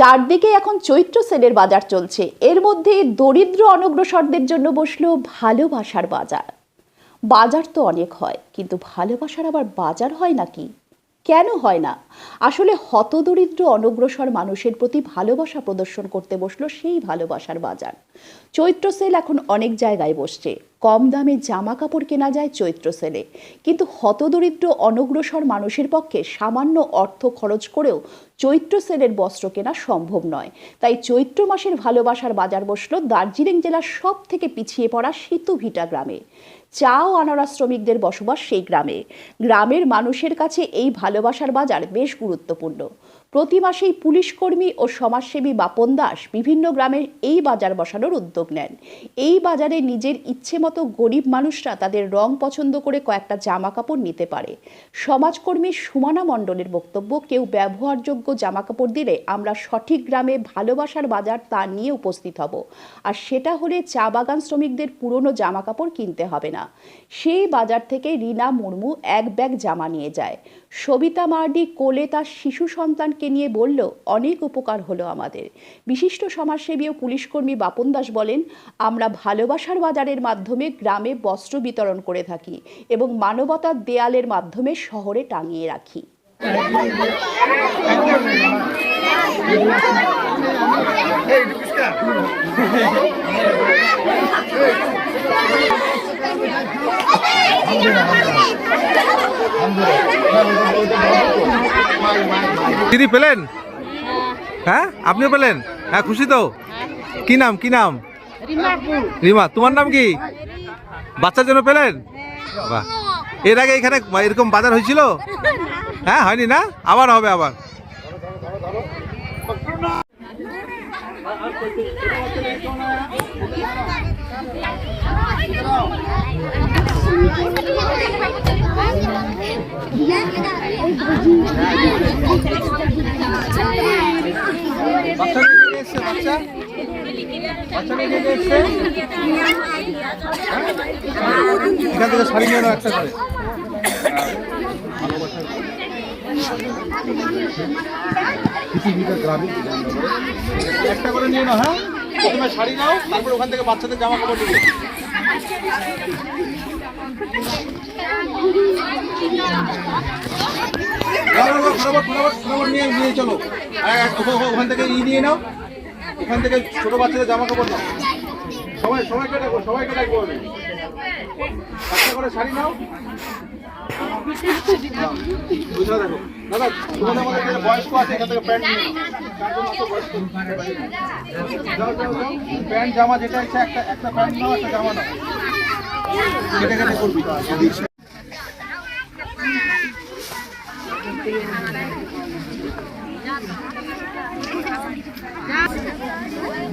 চারদিকে এখন চৈত্র সেলের বাজার চলছে। এর মধ্যে দরিদ্র অনগ্রসরদের জন্য বসল ভালোবাসার বাজার। বাজার তো অনেক হয়, কিন্তু ভালোবাসার আবার বাজার হয় নাকি? কেন হয় না? আসলে হতদরিদ্র অনগ্রসর মানুষের প্রতি ভালোবাসা প্রদর্শন করতে বসল সেই ভালোবাসার বাজার। চৈত্র সেল এখন অনেক জায়গায় বসছে। কম দামে জামা কাপড় কেনা যায় চৈত্র সেলে। কিন্তু হতদরিদ্র, অনগ্রসর মানুষের পক্ষে সামান্য অর্থ খরচ করেও চৈত্র সেলের বস্ত্র কেনা সম্ভব নয়। তাই চৈত্র মাসের ভালোবাসার বাজার বসল দার্জিলিং জেলার সব থেকে পিছিয়ে পড়া সিতুভিটা গ্রামে। চা ও আনারস শ্রমিকদের বসবাস সেই গ্রামে। গ্রামের মানুষের কাছে এই ভালোবাসার বাজার বেশ গুরুত্বপূর্ণ। প্রতি মাসেই পুলিশ কর্মী ও সমাজসেবী বাপন দাস বিভিন্ন গ্রামে এই বাজার বসানোর উদ্যোগ নেন। এই বাজারে নিজের ইচ্ছে মতো গরিব মানুষরা তাদের রং পছন্দ করে কয়েকটা জামা কাপড় নিতে পারে। সমাজকর্মী সুমানা মণ্ডলের বক্তব্য, কেউ ব্যবহারযোগ্য জামা কাপড় দিলে আমরা সঠিক গ্রামে ভালোবাসার বাজার তা নিয়ে উপস্থিত হব। আর সেটা হলে চা বাগান শ্রমিকদের পুরনো জামা কাপড় কিনতে হবে না। সেই বাজার থেকে রিনা মুর্মু এক ব্যাগ জামা নিয়ে যায়। সবিতা মার্ডি কোলে তার শিশু সন্তানকে নিয়ে বলল অনেক উপকার হলো আমাদের। বিশিষ্ট সমাজসেবী ও পুলিশকর্মী বাপন দাস বলেন, আমরা ভালোবাসার বাজারের মাধ্যমে গ্রামে বস্ত্র বিতরণ করে থাকি এবং মানবতার দেয়ালের মাধ্যমে শহরে টাঙিয়ে রাখি। দিদি পেলেন? হ্যাঁ। আপনিও পেলেন? হ্যাঁ খুশি তো? কি নাম কি নাম? রিমা তোমার নাম কি? বাচ্চার জন্য পেলেন? বাহ। এর আগে এখানে এরকম বাজার হয়েছিল? হ্যাঁ হয়নি না? আবার হবে আবার। এসছে বাচ্চা বাচ্চা নিয়ে কে এখান থেকে শাড়ি নিয়ে নাও। একটা করে একটা করে নিয়ে নাও। হ্যাঁ প্রথমে শাড়ি নাও তারপর ওখান থেকে বাচ্চাদের জামা কাপড় নিবে ফটাফট ফটাফট ফটাফট নিয়ে নিয়ে চলো ওখান থেকে ই নিয়ে নাও। ওখান থেকে ছোট বাচ্চাদের জামা কাপড় নাও। সবাই সবাইকে ডাকবো সবাইকে ডাকবো আমি। একটা করে শাড়ি নাও। দেখো। দাদা, তোমাদের মধ্যে বয়স্ক আছে, এখান থেকে প্যান্ট। প্যান্ট, জামা যেটা একটা একটা প্যান্ট নাও, একটা জামা নাও। কেটে কেটে করবি। Thank you.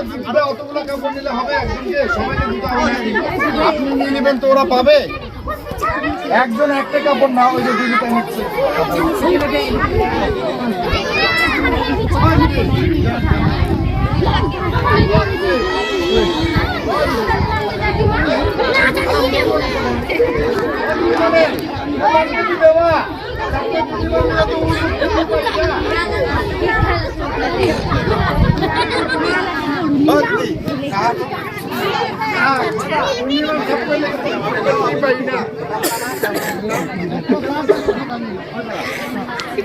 অতগুলো আপনি নিয়ে নেবেন তো ওরা পাবে। একজন একটা কাপড় না ওই যে দুই নিচ্ছে।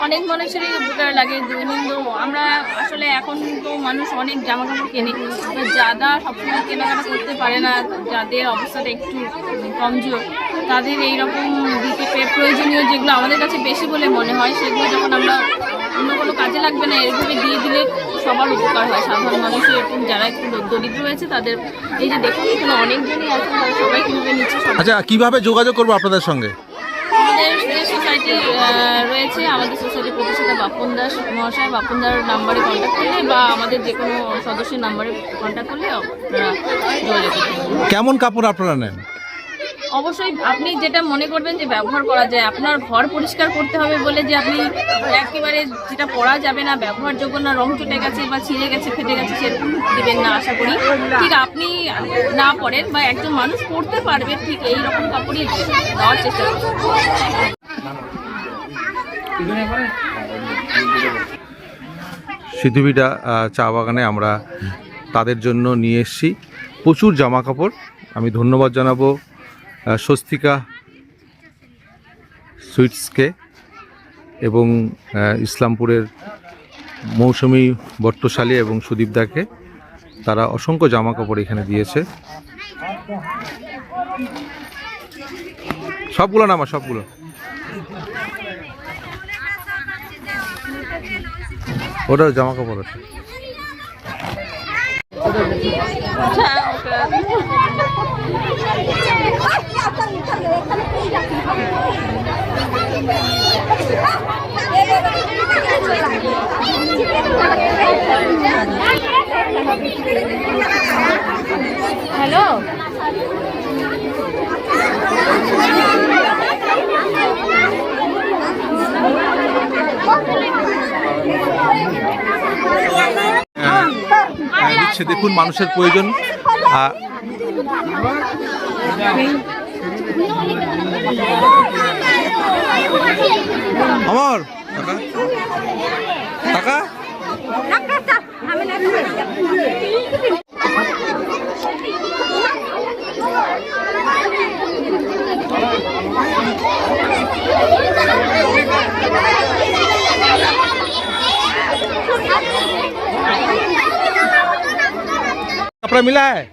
অনেক মানুষেরই উপকার লাগে দৈনন্দিন। আমরা আসলে এখন তো মানুষ অনেক জামা কাপড় কেনে যারা সবসময় কেনাকাটা করতে পারে না যাদের অবস্থাটা একটু কমজোর তাদের এইরকম দিতে পে- প্রয়োজনীয় যেগুলো আমাদের কাছে বেশি বলে মনে হয় সেগুলো যখন আমরা অন্য কোনো কাজে লাগবে না এরকমই দিয়ে দিলে সবার উপকার হয়। সাধারণ মানুষের এরকম যারা একটু দরিদ্র রয়েছে তাদের এই যে দেখুন এখানে অনেকজনই আছে তারা সবাই কীভাবে নিচ্ছে আচ্ছা কীভাবে যোগাযোগ করব আপনাদের সঙ্গে? আমাদের সোসাইটি রয়েছে আমাদের সোসাইটির প্রতিষ্ঠাতা বাপন দাস মহাশয়। বাপনদার নাম্বারে কন্ট্যাক্ট করলে বা আমাদের যে কোনো সদস্যের নাম্বারে কন্ট্যাক্ট করলে আপনারা যোগাযোগ করতে কেমন কাপড় আপনারা নেন? অবশ্যই আপনি যেটা মনে করবেন যে ব্যবহার করা যায় আপনার ঘর পরিষ্কার করতে হবে বলে যে আপনি একেবারে যেটা পরা যাবে না ব্যবহারযোগ্য না রং চটে গেছে বা ছিঁড়ে গেছে ফেটে গেছে সেরকম দেবেন না আশা করি। ঠিক আপনি না পড়েন বা একজন মানুষ পড়তে পারবে ঠিক এই রকম কাপড়ই দেওয়ার চেষ্টা সিদ্ধুবিটা চা বাগানে আমরা তাদের জন্য নিয়ে এসেছি। প্রচুর জামা কাপড় আমি ধন্যবাদ জানাব স্বস্তিকা সুইটসকে এবং ইসলামপুরের মৌসুমী বট্টশালী এবং সুদীপদাকে তারা অসংখ্য জামা কাপড় এখানে দিয়েছে। সবগুলো নামা সবগুলো? ওটা জামা কাপড় ওটা হ্যালো। দিচ্ছে দেখুন মানুষের প্রয়োজন। আহ, অমর টাকা টাকা कपड़ा मिला है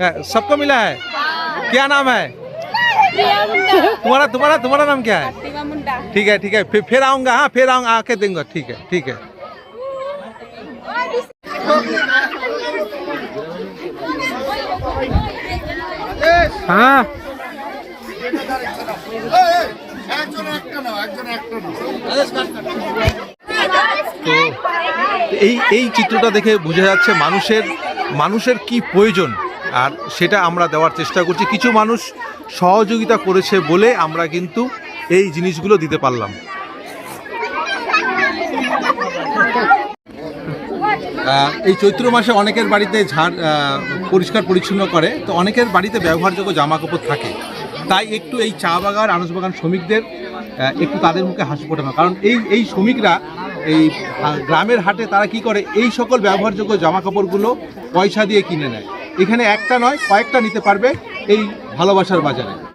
हाँ, सबको मिला है क्या नाम है तुम्हारा तुम्हारा तुम्हारा नाम क्या है ठीक है ठीक है फिर फिर आऊंगा हाँ फिर आऊंगा आके दूंगा ठीक है ठीक है हाँ একজন একটা নাও একজন একটা নাও তো এই এই চিত্রটা দেখে বোঝা যাচ্ছে মানুষের মানুষের কি প্রয়োজন? আর সেটা আমরা দেওয়ার চেষ্টা করছি। কিছু মানুষ সহযোগিতা করেছে বলে আমরা কিন্তু এই জিনিসগুলো দিতে পারলাম। এই চৈত্র মাসে অনেকের বাড়িতে ঝাড় পরিষ্কার পরিচ্ছন্ন করে। তো অনেকের বাড়িতে ব্যবহারযোগ্য জামা কাপড় থাকে। তাই একটু এই চা বাগান, আনাজ বাগান শ্রমিকদের একটু তাদের মুখে হাসি ফোটানো। কারণ এই এই শ্রমিকরা এই গ্রামের হাটে তারা কি করে? এই সকল ব্যবহারযোগ্য জামা কাপড়গুলো পয়সা দিয়ে কিনে নেয়। এখানে একটা নয়, কয়েকটা নিতে পারবে এই ভালোবাসার বাজারে।